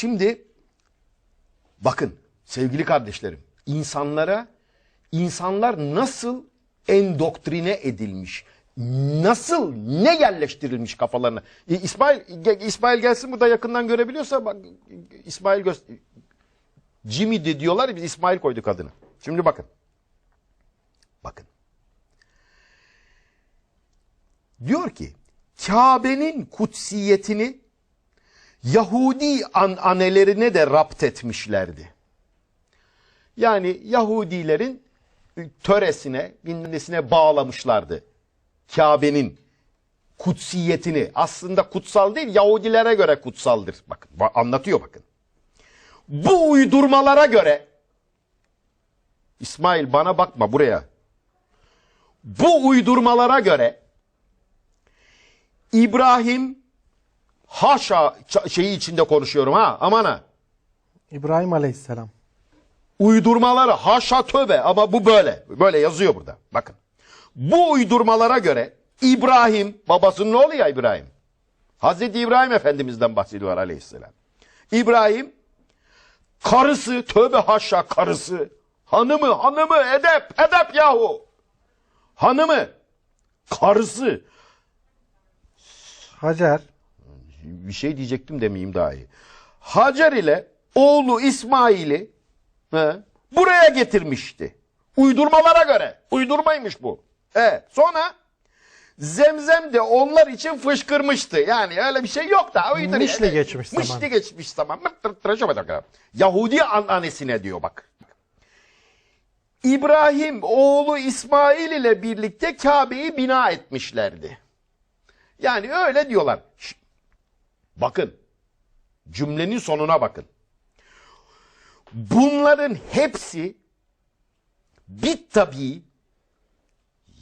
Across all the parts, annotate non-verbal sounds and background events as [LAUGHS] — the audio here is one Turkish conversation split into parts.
Şimdi bakın sevgili kardeşlerim insanlara insanlar nasıl endoktrine edilmiş nasıl ne yerleştirilmiş kafalarına İsmail İsmail gelsin burada yakından görebiliyorsa bak İsmail göster Jimmy de diyorlar biz İsmail koyduk adını. Şimdi bakın. Bakın. Diyor ki Kabe'nin kutsiyetini Yahudi ananelerine de rapt etmişlerdi. Yani Yahudilerin töresine, binnesine bağlamışlardı. Kabe'nin kutsiyetini. Aslında kutsal değil, Yahudilere göre kutsaldır. Bakın, ba- anlatıyor bakın. Bu uydurmalara göre İsmail bana bakma buraya. Bu uydurmalara göre İbrahim haşa şeyi içinde konuşuyorum ha aman ha. İbrahim Aleyhisselam. Uydurmaları haşa töbe ama bu böyle. Böyle yazıyor burada. Bakın. Bu uydurmalara göre İbrahim babasının oğlu ya İbrahim. Hazreti İbrahim Efendimiz'den bahsediyor aleyhisselam. İbrahim karısı tövbe haşa karısı hanımı hanımı edep edep yahu hanımı karısı Hacer. Bir şey diyecektim demeyeyim daha iyi. Hacer ile oğlu İsmail'i he, buraya getirmişti. Uydurmalara göre. Uydurmaymış bu. E, sonra Zemzem de onlar için fışkırmıştı. Yani öyle bir şey yok da. Uydur Mişli yani. geçmiş zaman. Mişli geçmiş zaman. Yahudi annesine diyor bak. İbrahim oğlu İsmail ile birlikte Kabe'yi bina etmişlerdi. Yani öyle diyorlar. Bakın. Cümlenin sonuna bakın. Bunların hepsi bit tabii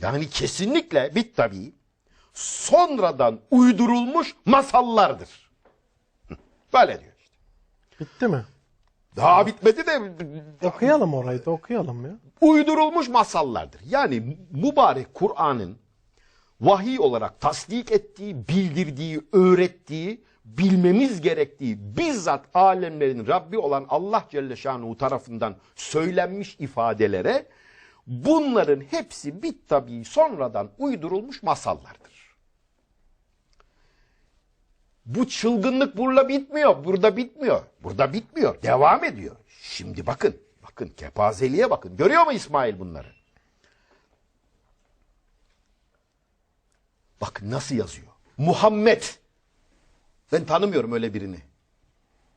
yani kesinlikle bit tabii sonradan uydurulmuş masallardır. [LAUGHS] Böyle diyor işte. Bitti mi? Daha bitmedi de Okuyalım orayı da okuyalım ya. uydurulmuş masallardır. Yani mübarek Kur'an'ın vahiy olarak tasdik ettiği, bildirdiği, öğrettiği, bilmemiz gerektiği bizzat alemlerin Rabbi olan Allah Celle Şanuhu tarafından söylenmiş ifadelere bunların hepsi bit tabii sonradan uydurulmuş masallardır. Bu çılgınlık burada bitmiyor. Burada bitmiyor. Burada bitmiyor. Devam ediyor. Şimdi bakın. Bakın kepazeliğe bakın. Görüyor mu İsmail bunları? Bakın nasıl yazıyor. Muhammed. Ben tanımıyorum öyle birini.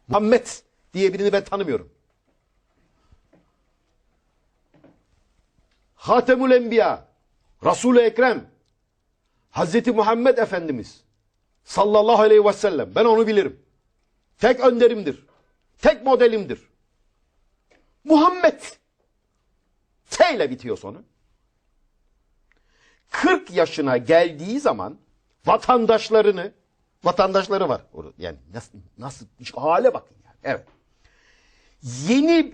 Muhammed diye birini ben tanımıyorum. Hatemül Enbiya. Resul-i Ekrem. Hazreti Muhammed Efendimiz. Sallallahu aleyhi ve sellem. Ben onu bilirim. Tek önderimdir. Tek modelimdir. Muhammed. T ile bitiyor sonu. 40 yaşına geldiği zaman vatandaşlarını vatandaşları var. Yani nasıl, nasıl hale bakın yani. Evet. Yeni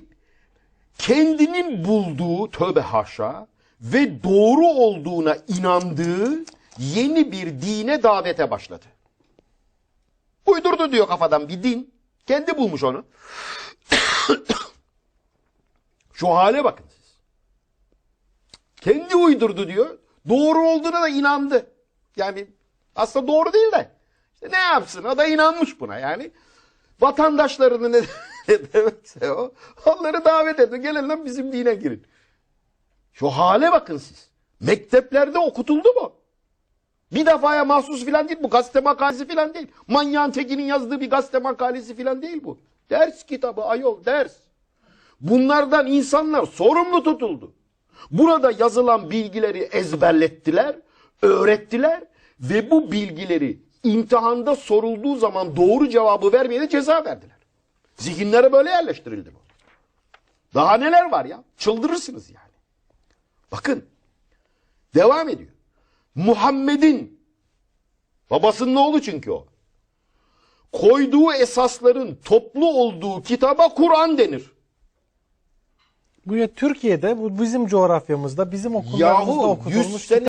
kendinin bulduğu tövbe haşa ve doğru olduğuna inandığı yeni bir dine davete başladı. Uydurdu diyor kafadan bir din. Kendi bulmuş onu. [COUGHS] Şu hale bakın siz. Kendi uydurdu diyor. Doğru olduğuna da inandı. Yani aslında doğru değil de. İşte ne yapsın? O da inanmış buna yani. Vatandaşlarını ne, [LAUGHS] demekse o. Onları davet ediyor. Gelin lan bizim dine girin. Şu hale bakın siz. Mekteplerde okutuldu mu? Bir defaya mahsus filan değil bu. Gazete makalesi filan değil. Manyağın Tekin'in yazdığı bir gazete makalesi filan değil bu. Ders kitabı ayol ders. Bunlardan insanlar sorumlu tutuldu. Burada yazılan bilgileri ezberlettiler, öğrettiler ve bu bilgileri imtihanda sorulduğu zaman doğru cevabı vermeyene ceza verdiler. Zihinlere böyle yerleştirildi bu. Daha neler var ya? Çıldırırsınız yani. Bakın. Devam ediyor. Muhammed'in babasının oğlu çünkü o. Koyduğu esasların toplu olduğu kitaba Kur'an denir. Bu ya Türkiye'de bu bizim coğrafyamızda bizim okullarımızda Yahu okutulmuş 100 sene